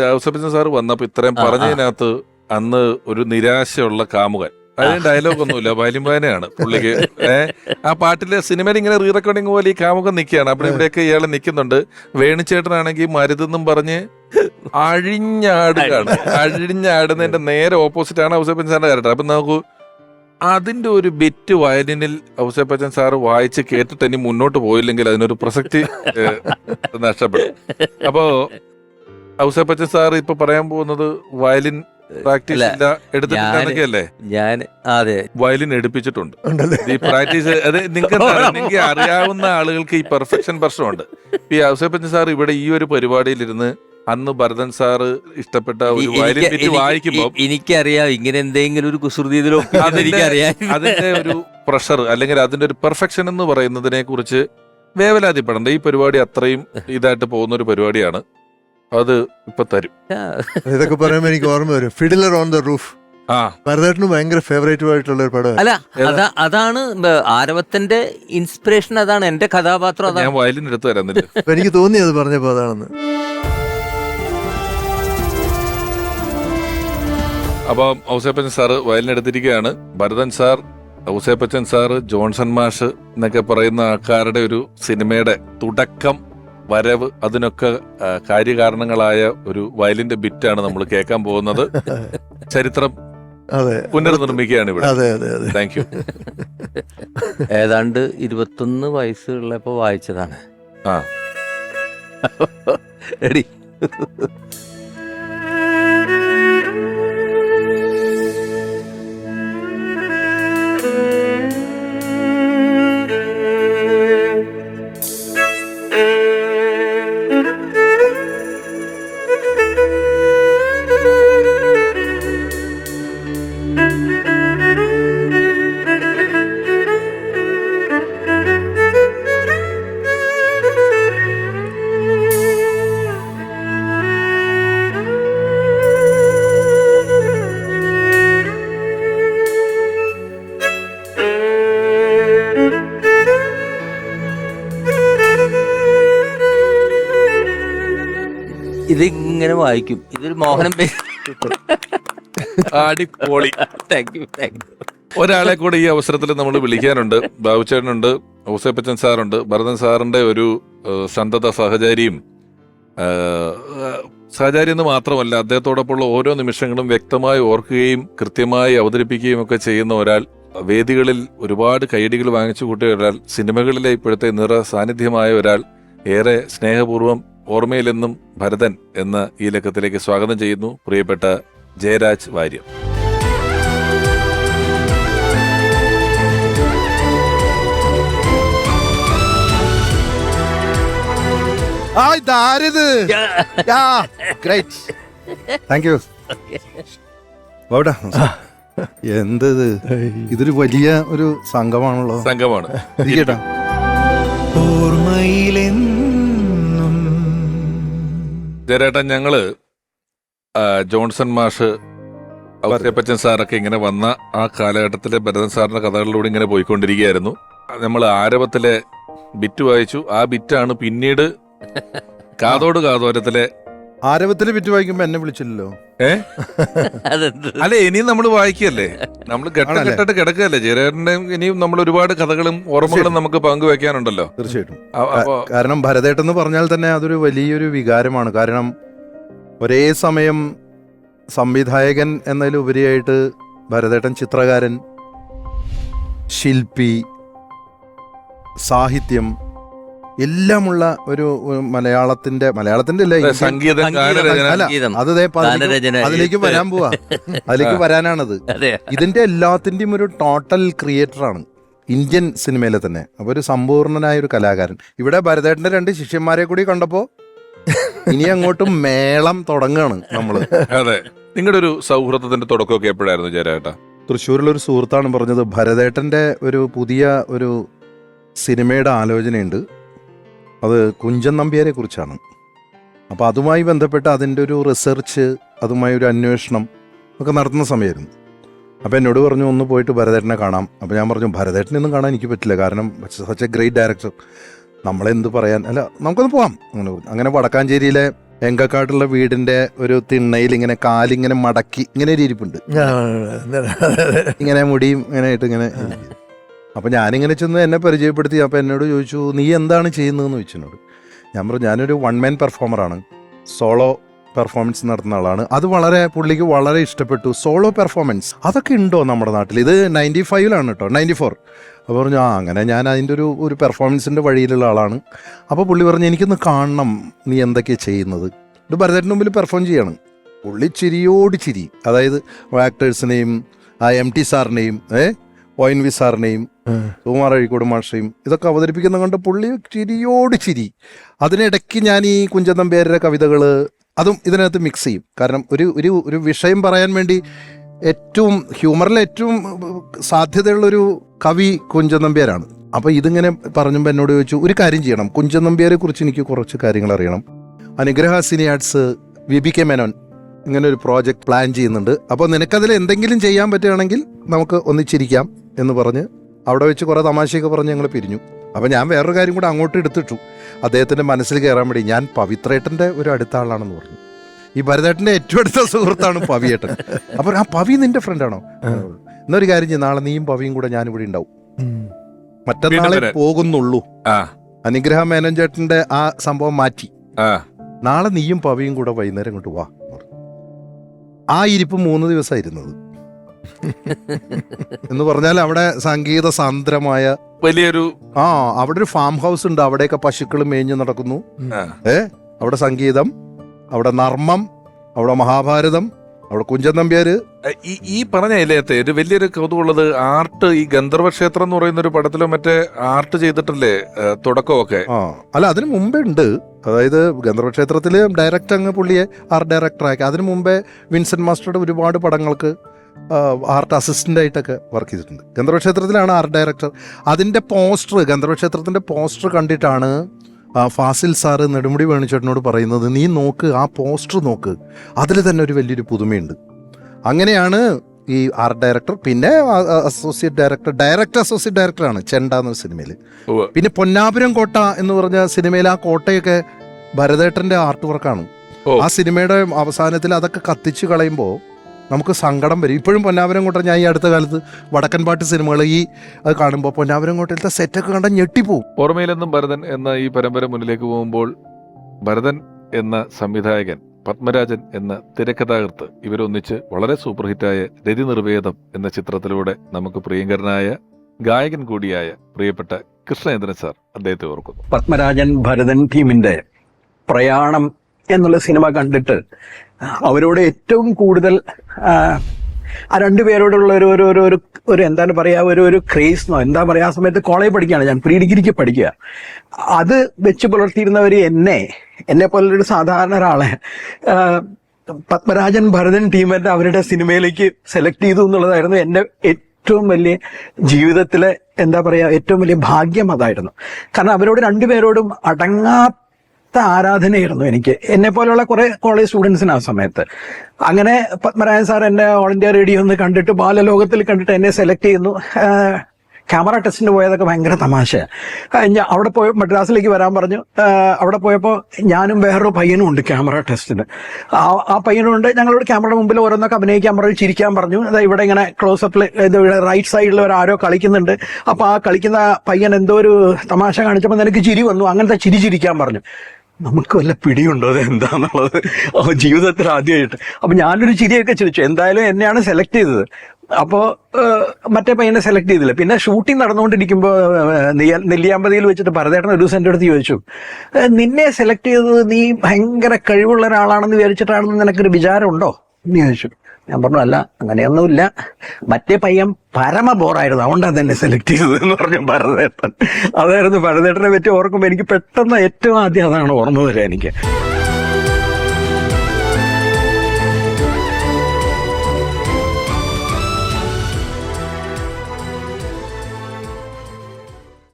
Josephine sir വന്നപ്പോ ഇത്രയും. പറഞ്ഞതിനകത്ത് അന്ന് ഒരു നിരാശയുള്ള കാമുകൻ. അതിന് ഡയലോഗ് ഒന്നുമില്ല വാല്യംബാനയാണ് പുള്ളിക്ക്. ഏഹ് ആ പാട്ടിലെ സിനിമയിൽ ഇങ്ങനെ റീ റെക്കോർഡിംഗ് പോലെ ഈ കാമുകൻ നിൽക്കുകയാണ് അവിടെ ഇവിടെയൊക്കെ ഇയാൾ നിൽക്കുന്നുണ്ട് വേണിച്ചേട്ടനാണെങ്കിൽ മരുതെന്നും പറഞ്ഞ് അഴിഞ്ഞാടുകയാണ്. അഴിഞ്ഞാടുന്നതിന്റെ നേരെ ഓപ്പോസിറ്റ് ആണ് ഔസേപ്പൻ സാറിന്റെ ക്യാരക്ടർ അപ്പൊ നമുക്ക് അതിന്റെ ഒരു ബിറ്റ് വയലിനിൽ ഔസേപ്പച്ചൻ സാറ് വായിച്ച് കേട്ടിട്ട് ഇനി മുന്നോട്ട് പോയില്ലെങ്കിൽ അതിനൊരു പ്രസക്തി നഷ്ടപ്പെടും. അപ്പോ ഔസേപ്പച്ചൻ സാർ ഇപ്പൊ പറയാൻ പോകുന്നത് വയലിൻ പ്രാക്ടീസ് ഇല്ല എടുത്തിട്ടില്ല ഞാൻ അതെ. വയലിൻ എടുപ്പിച്ചിട്ടുണ്ട്. ഈ പ്രാക്ടീസ് അത് നിങ്ങൾക്ക് നിങ്ങൾക്ക് അറിയാവുന്ന ആളുകൾക്ക് ഈ പെർഫെക്ഷൻ പ്രശ്നമുണ്ട്. ഈ ഔസേപ്പച്ചൻ സാർ ഇവിടെ ഈ ഒരു പരിപാടിയിലിരുന്ന് അന്ന് ഭരതൻ സാറ് ഇഷ്ടപ്പെട്ട ഒരു വയലിൻ എനിക്ക് വായിക്കുമ്പോൾ എനിക്കറിയാം ഇങ്ങനെ എന്തെങ്കിലും ഒരു കുസൃതി എനിക്കറിയാം. അതിന്റെ ഒരു പ്രഷർ അല്ലെങ്കിൽ അതിന്റെ ഒരു പെർഫെക്ഷൻ എന്ന് പറയുന്നതിനെ കുറിച്ച് വേവലാതിപ്പെടേണ്ട. ഈ പരിപാടി അത്രയും ഇതായിട്ട് പോകുന്ന ഒരു പരിപാടിയാണ്. അത് ഇപ്പൊ തരും. ഇതൊക്കെ പറയുമ്പോ എനിക്ക് ഓർമ്മ വരും. ഫിഡിലർ ഓൺ ദ റൂഫ് ആ. ഭരതേട്ടന് ഭയങ്കര ഫേവറേറ്റ് ആയിട്ടുള്ള ഒരു പടം അല്ല അതാ അതാണ് ആരവത്തിന്റെ ഇൻസ്പിറേഷൻ അതാണ് എന്റെ കഥാപാത്രം ഞാൻ അതാണ് വയലിൻ എടുത്തു തരാന്നില്ല എനിക്ക് തോന്നി അത് പറഞ്ഞപ്പോ അതാണെന്ന്. അപ്പൊ ഔസേപ്പച്ചൻ സാറ് വയലിൻ എടുത്തിരിക്കുകയാണ് ഭരതൻ സാർ ഔസേപ്പച്ചൻ സാറ് ജോൺസൺ മാഷ് എന്നൊക്കെ പറയുന്ന ആൾക്കാരുടെ ഒരു സിനിമയുടെ തുടക്കം വരവ് അതിനൊക്കെ കാര്യകാരണങ്ങളായ ഒരു വയലിന്റെ ബിറ്റാണ് നമ്മൾ കേൾക്കാൻ പോകുന്നത്. ചരിത്രം അതെ. പുനർനിർമ്മിക്കുകയാണ് ഇവിടെ. അതെ അതെ അതെ. താങ്ക് യു ഏതാണ്ട് ഇരുപത്തൊന്ന് വയസ്സുള്ളപ്പോ വായിച്ചതാണ്. ആ. എടി. ഇത് ഇങ്ങനെ വായിക്കും. ഇതൊരു മോഹനം അടിപൊളി. താങ്ക് യു താങ്ക് യു ഒരാളെ കൂടെ ഈ അവസരത്തിൽ നമ്മൾ വിളിക്കാനുണ്ട്. ബാബുച്ചേട്ടനുണ്ട് ഔസേപ്പച്ചൻ സാറുണ്ട്. ഭരതൻ സാറിന്റെ ഒരു സന്തത സഹചാരിയും സഹചാരി എന്ന് മാത്രമല്ല അദ്ദേഹത്തോടൊപ്പമുള്ള ഓരോ നിമിഷങ്ങളും വ്യക്തമായി ഓർക്കുകയും കൃത്യമായി അവതരിപ്പിക്കുകയും ഒക്കെ ചെയ്യുന്ന ഒരാൾ വേദികളിൽ ഒരുപാട് കൈയടികൾ വാങ്ങിച്ചു കൂട്ടിയ ഒരാൾ സിനിമകളിലെ ഇപ്പോഴത്തെ നിറ സാന്നിധ്യമായ ഒരാൾ ഏറെ സ്നേഹപൂർവം ഓർമ്മയിലെന്നും ഭരതൻ എന്ന ഈ ലക്കത്തിലേക്ക് സ്വാഗതം ചെയ്യുന്നു പ്രിയപ്പെട്ട ജയരാജ് വാര്യർ. ആ ഇതാരിത് ഗ്രേറ്റ് താങ്ക് യു അവിടെ എന്തത്? ഇതൊരു വലിയ ഒരു സംഘമാണല്ലോ. സംഘമാണ്. ഇരിക്കട്ടാ. ജയരേട്ടൻ ഞങ്ങൾ ജോൺസൺ മാഷ് ഔസേപ്പച്ചൻ സാറൊക്കെ ഇങ്ങനെ വന്ന ആ കാലഘട്ടത്തിലെ ഭരതൻ സാറിന്റെ കഥകളിലൂടെ ഇങ്ങനെ പോയിക്കൊണ്ടിരിക്കുകയായിരുന്നു. നമ്മൾ ആരവത്തിലെ ബിറ്റ് വായിച്ചു. ആ ബിറ്റാണ് പിന്നീട് കാതോട് കാതോരത്തിലെ ആരവത്തിൽ വിറ്റ് വായിക്കുമ്പോ എന്നെ വിളിച്ചില്ലല്ലോ. ഏ? അതെന്ത്? അല്ലെ ഇനിയും നമ്മൾ വായിക്കല്ലേ? നമ്മൾ ഘട്ടം ആണല്ലേ? ഘട്ടമായിട്ട് കിടക്കുകയല്ലേ? ജയരേട്ടന്റെ ഇനിയും നമ്മൾ ഒരുപാട് കഥകളും ഓർമ്മകളും നമുക്ക് പങ്കുവെക്കാനുണ്ടല്ലോ. തീർച്ചയായിട്ടും. അ- അപ്പൊ കാരണം ഭരതേട്ടൻ എന്ന് പറഞ്ഞാൽ തന്നെ അതൊരു വലിയൊരു വികാരമാണ്. കാരണം ഒരേ സമയം സംവിധായകൻ എന്നതിലുപരിയായിട്ട് ഭരതേട്ടൻ ചിത്രകാരൻ ശില്പി സാഹിത്യം എല്ലാമുള്ള ഒരു മലയാളത്തിന്റെ മലയാളത്തിന്റെ അല്ല സംഗീത അത് അതിലേക്ക്. വരാൻ പോവാ. അതിലേക്ക് വരാനാണത്. അതെ. ഇതിന്റെ എല്ലാത്തിന്റെയും ഒരു ടോട്ടൽ ക്രിയേറ്ററാണ് ഇന്ത്യൻ സിനിമയിലെ തന്നെ. അപ്പൊ ഒരു സമ്പൂർണനായ ഒരു കലാകാരൻ. ഇവിടെ ഭരതേട്ടന്റെ രണ്ട് ശിഷ്യന്മാരെ കൂടി കണ്ടപ്പോ ഇനി അങ്ങോട്ട് മേളം തുടങ്ങാണ് നമ്മൾ. അതെ. നിങ്ങളുടെ ഒരു സൗഹൃദത്തിന്റെ തുടക്കമൊക്കെ എപ്പോഴായിരുന്നു ജയരേട്ട തൃശ്ശൂരിലൊരു സുഹൃത്താണ് പറഞ്ഞത് ഭരതേട്ടന്റെ ഒരു പുതിയ ഒരു സിനിമയുടെ ആലോചനയുണ്ട്. അത് കുഞ്ചൻ നമ്പ്യാരെ കുറിച്ചാണ്. അപ്പോൾ അതുമായി ബന്ധപ്പെട്ട് അതിന്റെ ഒരു റിസർച്ച് അതുമായി ഒരു അന്വേഷണം ഒക്കെ നടത്തുന്ന സമയമായിരുന്നു. അപ്പോൾ എന്നോട് പറഞ്ഞു ഒന്ന് പോയിട്ട് ഭരതേട്ടനെ കാണാം. അപ്പോൾ ഞാൻ പറഞ്ഞു ഭരതേട്ടനൊന്നും കാണാൻ എനിക്ക് പറ്റില്ല. കാരണം സച്ച് എ ഗ്രേറ്റ് ഡയറക്ടർ നമ്മളെന്ത് പറയാൻ അല്ല നമുക്കൊന്ന് പോവാം. അങ്ങനെ പറഞ്ഞു. അങ്ങനെ വടക്കാഞ്ചേരിയിലെ എങ്കക്കാട്ടുള്ള വീടിന്റെ ഒരു തിണ്ണയിൽ ഇങ്ങനെ കാലിങ്ങനെ മടക്കി ഇങ്ങനെ ഒരു ഇരിപ്പുണ്ട്. ഇങ്ങനെ മുടിയും ഇങ്ങനെ ആയിട്ട് ഇങ്ങനെ ഇരിക്കും. അപ്പൊ ഞാനിങ്ങനെ ചെന്ന് എന്നെ പരിചയപ്പെടുത്തി. അപ്പോൾ എന്നോട് ചോദിച്ചു നീ എന്താണ് ചെയ്യുന്നതെന്ന് ചോദിച്ചു ഞാൻ പറഞ്ഞു ഞാനൊരു വൺ മാൻ പെർഫോമറാണ് സോളോ പെർഫോമൻസ് നടത്തുന്ന ആളാണ്. അത് വളരെ പുള്ളിക്ക് വളരെ ഇഷ്ടപ്പെട്ടു. സോളോ പെർഫോമൻസ് അതൊക്കെ ഉണ്ടോ നമ്മുടെ നാട്ടിൽ? ഇത് നയന്റി ഫൈവിലാണ് കേട്ടോ നയന്റി ഫോർ അപ്പോൾ പറഞ്ഞു ആ അങ്ങനെ ഞാൻ അതിന്റെ ഒരു ഒരു പെർഫോമൻസിന്റെ വഴിയിലുള്ള ആളാണ്. അപ്പോൾ പുള്ളി പറഞ്ഞു എനിക്കൊന്ന് കാണണം നീ എന്തൊക്കെയാണ് ചെയ്യുന്നത്. ഇത് ഭരതത്തിന് മുമ്പിൽ പെർഫോം ചെയ്യണം. പുള്ളി ചിരിയോട് ചിരി. അതായത് ആക്ടേഴ്സിനെയും ആ എം ടി സാറിനെയും ഏ? ഒ എൻ വി സാറിനെയും ഉം. സുകുമാർ അഴിക്കോട് മാഷയും ഇതൊക്കെ അവതരിപ്പിക്കുന്ന കണ്ട് പുള്ളി ചിരിയോട് ചിരി. അതിനിടയ്ക്ക് ഞാൻ ഈ കുഞ്ചന്തം പേരുടെ കവിതകൾ അതും ഇതിനകത്ത് മിക്സ് ചെയ്യും. കാരണം ഒരു ഒരു ഒരു വിഷയം പറയാൻ വേണ്ടി ഏറ്റവും ഹ്യൂമറിൽ ഏറ്റവും സാധ്യതയുള്ളൊരു കവി കുഞ്ചൻ നമ്പ്യാരാണ് അപ്പോൾ ഇതിങ്ങനെ പറഞ്ഞപ്പോൾ എന്നോട് ചോദിച്ചു ഒരു കാര്യം ചെയ്യണം. കുഞ്ചൻ നമ്പ്യാരെ കുറിച്ച് എനിക്ക് കുറച്ച് കാര്യങ്ങൾ അറിയണം. Anugraha cine arts V B K Menon ഇങ്ങനെ ഒരു പ്രോജക്റ്റ് പ്ലാൻ ചെയ്യുന്നുണ്ട്. അപ്പോൾ നിനക്കതിൽ എന്തെങ്കിലും ചെയ്യാൻ പറ്റുകയാണെങ്കിൽ നമുക്ക് ഒന്നിച്ചിരിക്കാം. എന്ന് പറഞ്ഞ് അവിടെ വെച്ച് കുറേ തമാശയൊക്കെ പറഞ്ഞ് ഞങ്ങൾ പിരിഞ്ഞു. അപ്പോൾ ഞാൻ വേറൊരു കാര്യം കൂടെ അങ്ങോട്ട് എടുത്തിട്ടു. അദ്ദേഹത്തിന്റെ മനസ്സിൽ കയറാൻ വേണ്ടി ഞാൻ പവിത്രേട്ടന്റെ ഒരു അടുത്ത ആളാണെന്ന് പറഞ്ഞു. ഈ ഭരതേട്ടന്റെ ഏറ്റവും അടുത്ത സുഹൃത്താണ് പവിയേട്ടൻ. അപ്പോൾ ആ പവി നിന്റെ ഫ്രണ്ടാണോ എന്നൊരു കാര്യം ചെയ്യും നാളെ നീയും പവിയും കൂടെ ഞാനിവിടെ ഉണ്ടാവും. മറ്റന്നാളെ. പോകുന്നുള്ളൂ. ആ. അനുഗ്രഹ മേനോൻ ചേട്ടന്റെ ആ സംഭവം മാറ്റി. ആ. നാളെ നീയും പവിയും കൂടെ വൈകുന്നേരം ഇങ്ങോട്ട് വാ പറഞ്ഞു. ആ ഇരിപ്പ് മൂന്ന് ദിവസമായിരുന്നത്. എന്ന് പറഞ്ഞാൽ അവിടെ സംഗീത സാന്ദ്രമായ വലിയൊരു ആ അവിടെ ഒരു ഫാം ഹൗസ് ഉണ്ട്. അവിടെയൊക്കെ പശുക്കൾ മേഞ്ഞു നടക്കുന്നു. ഏ അവിടെ സംഗീതം അവിടെ നർമ്മം അവിടെ മഹാഭാരതം അവിടെ കുഞ്ചൻ നമ്പ്യാര്. ഈ ഈ പറഞ്ഞ ഇലയത്തെ ഒരു വലിയൊരു കൗതുകമുള്ളത് ആർട്ട് ഈ ഗന്ധർവ ക്ഷേത്രം എന്ന് പറയുന്ന ഒരു പടത്തിലോ മറ്റേ ആർട്ട് ചെയ്തിട്ടല്ലേ തുടക്കമൊക്കെ? ആ അല്ല അതിനു മുമ്പേ ഉണ്ട്. അതായത് ഗന്ധർവ ക്ഷേത്രത്തിൽ ഡയറക്റ്റ് അങ്ങ് പുള്ളിയെ ആർട്ട് ഡയറക്ടറാക്കി അതിനു മുമ്പേ വിൻസെന്റ് മാസ്റ്ററുടെ ഒരുപാട് പടങ്ങൾക്ക് ആർട്ട് അസിസ്റ്റന്റായിട്ടൊക്കെ വർക്ക് ചെയ്തിട്ടുണ്ട്. ഗന്ധർവക്ഷേത്രത്തിലാണ് ആർട്ട് ഡയറക്ടർ അതിന്റെ പോസ്റ്റർ ഗന്ധർവക്ഷേത്രത്തിന്റെ പോസ്റ്റർ കണ്ടിട്ടാണ് ഫാസിൽ സാറ് നെടുമുടി വേണിച്ചേട്ടനോട് പറയുന്നത് നീ നോക്ക് ആ പോസ്റ്റർ നോക്ക്. അതിൽ തന്നെ ഒരു വലിയൊരു പുതുമയുണ്ട്. അങ്ങനെയാണ് ഈ ആർട്ട് ഡയറക്ടർ പിന്നെ അസോസിയേറ്റ് ഡയറക്ടർ ഡയറക്ടർ അസോസിയേറ്റ് ഡയറക്ടറാണ് ചെണ്ട എന്ന സിനിമയിൽ പിന്നെ പൊന്നാപുരം കോട്ട എന്ന് പറഞ്ഞ സിനിമയിൽ ആ കോട്ടയൊക്കെ ഭരതേട്ടന്റെ ആർട്ട് വർക്കാണ് ആ സിനിമയുടെ അവസാനത്തിൽ അതൊക്കെ കത്തിച്ചു കളയുമ്പോൾ നമുക്ക് സങ്കടം വരും. ഇപ്പോഴും പൊന്നാപുരം കോട്ട ഞാൻ ഈ അടുത്ത കാലത്ത് വടക്കൻ പാട്ട് സിനിമകൾ ഈ അത് കാണുമ്പോൾ പൊന്നാപുരം കോട്ടയിലത്തെ സെറ്റൊക്കെ കണ്ടാൽ ഞെട്ടിപ്പോവും. ഓർമ്മയിലെന്നും ഭരതൻ എന്ന ഈ പരമ്പര മുന്നിലേക്ക് പോകുമ്പോൾ ഭരതൻ എന്ന സംവിധായകൻ പത്മരാജൻ എന്ന തിരക്കഥാകൃത്ത് ഇവരൊന്നിച്ച് വളരെ സൂപ്പർ ഹിറ്റായ രതി നിർവേദം എന്ന ചിത്രത്തിലൂടെ നമുക്ക് പ്രിയങ്കരനായ ഗായകൻ കൂടിയായ പ്രിയപ്പെട്ട കൃഷ്ണേന്ദ്രൻ സാർ അദ്ദേഹത്തെ ഓർക്കുന്നു. പത്മരാജൻ ഭരതൻ ടീമിന്റെ പ്രയാണം എന്നുള്ള സിനിമ കണ്ടിട്ട് അവരോട് ഏറ്റവും കൂടുതൽ ആ, രണ്ടുപേരോടുള്ള ഒരു ഒരു ഒരു ഒരു എന്താണ് പറയാ ഒരു ഒരു ക്രേസ് എന്നോ എന്താ പറയാ ആ സമയത്ത് കോളേജ് പഠിക്കുകയാണ് ഞാൻ പ്രീ ഡിഗ്രിക്ക് പഠിക്കുക. അത് വെച്ച് പുലർത്തിയിരുന്നവർ എന്നെ എന്നെ പോലൊരു സാധാരണ ഒരാളെ പത്മരാജൻ ഭരതൻ ടീമിന്റെ അവരുടെ സിനിമയിലേക്ക് സെലക്ട് ചെയ്തു എന്നുള്ളതായിരുന്നു എന്റെ ഏറ്റവും വലിയ ജീവിതത്തിലെ എന്താ പറയാ ഏറ്റവും വലിയ ഭാഗ്യം അതായിരുന്നു. കാരണം അവരോട് രണ്ടുപേരോടും അടങ്ങാത്ത ആരാധനയായിരുന്നു എനിക്ക്. എന്നെ പോലെയുള്ള കുറെ കോളേജ് സ്റ്റുഡൻസിന് ആ സമയത്ത്. അങ്ങനെ പത്മരാജൻ സാർ എന്നെ ഓൾ ഇന്ത്യ റേഡിയോ ഒന്ന് കണ്ടിട്ട് ബാലലോകത്തിൽ കണ്ടിട്ട് എന്നെ സെലക്ട് ചെയ്യുന്നു. ക്യാമറ ടെസ്റ്റിന് പോയതൊക്കെ ഭയങ്കര തമാശ. ഞാൻ അവിടെ പോയി മദ്രാസിലേക്ക് വരാൻ പറഞ്ഞു. അവിടെ പോയപ്പോൾ ഞാനും വേറൊരു പയ്യനും ഉണ്ട് ക്യാമറ ടെസ്റ്റിന് ആ പയ്യനുണ്ട്. ഞങ്ങളോട് ക്യാമറയുടെ മുമ്പിൽ ഓരോന്നൊക്കെ അഭിനയിക്കാൻ പറഞ്ഞു ചിരിക്കാൻ പറഞ്ഞു. അതാ ഇവിടെ ഇങ്ങനെ ക്ലോസ് ക്ലോസപ്പിൽ റൈറ്റ് സൈഡിൽ ഒരാരോ കളിക്കുന്നുണ്ട്. അപ്പോൾ ആ കളിക്കുന്ന പയ്യൻ എന്തോ ഒരു തമാശ കാണിച്ചപ്പോൾ നിനക്ക് ചിരി വന്നു. അങ്ങനത്തെ ചിരി ചിരിക്കാൻ പറഞ്ഞു. നമുക്ക് വല്ല പിടിയുണ്ടോ? അത് എന്താന്നുള്ളത് ആ ജീവിതത്തിൽ ആദ്യമായിട്ട്. അപ്പൊ ഞാനൊരു ചിരിയൊക്കെ ചിരിച്ചു. എന്തായാലും എന്നെയാണ് സെലക്ട് ചെയ്തത്. അപ്പോ മറ്റേ പയ്യനെ സെലക്ട് ചെയ്തില്ല. പിന്നെ ഷൂട്ടിംഗ് നടന്നുകൊണ്ടിരിക്കുമ്പോൾ നെല്ലിയാമ്പതിയിൽ വെച്ചിട്ട് ഭരതേട്ടൻ ഒരു ദിവസം എന്റെ അടുത്ത് ചോദിച്ചു നിന്നെ സെലക്ട് ചെയ്തത് നീ ഭയങ്കര കഴിവുള്ള ഒരാളാണെന്ന് വിചാരിച്ചിട്ടാണെന്ന് നിനക്കൊരു വിചാരമുണ്ടോ? എന്ന് ചോദിച്ചു. ഞാൻ പറഞ്ഞു അല്ല അങ്ങനെയൊന്നുമില്ല. മറ്റേ പയ്യൻ പരമ ബോറായിരുന്നു അതുകൊണ്ടാണ് തന്നെ സെലക്ട് ചെയ്തത് എന്ന് പറഞ്ഞു ഭരതേട്ടൻ. അതായിരുന്നു ഭരതേട്ടനെ പറ്റി ഓർക്കുമ്പോൾ എനിക്ക് പെട്ടെന്ന് ഏറ്റവും ആദ്യം അതാണ് ഓർമ്മ വരിക എനിക്ക്.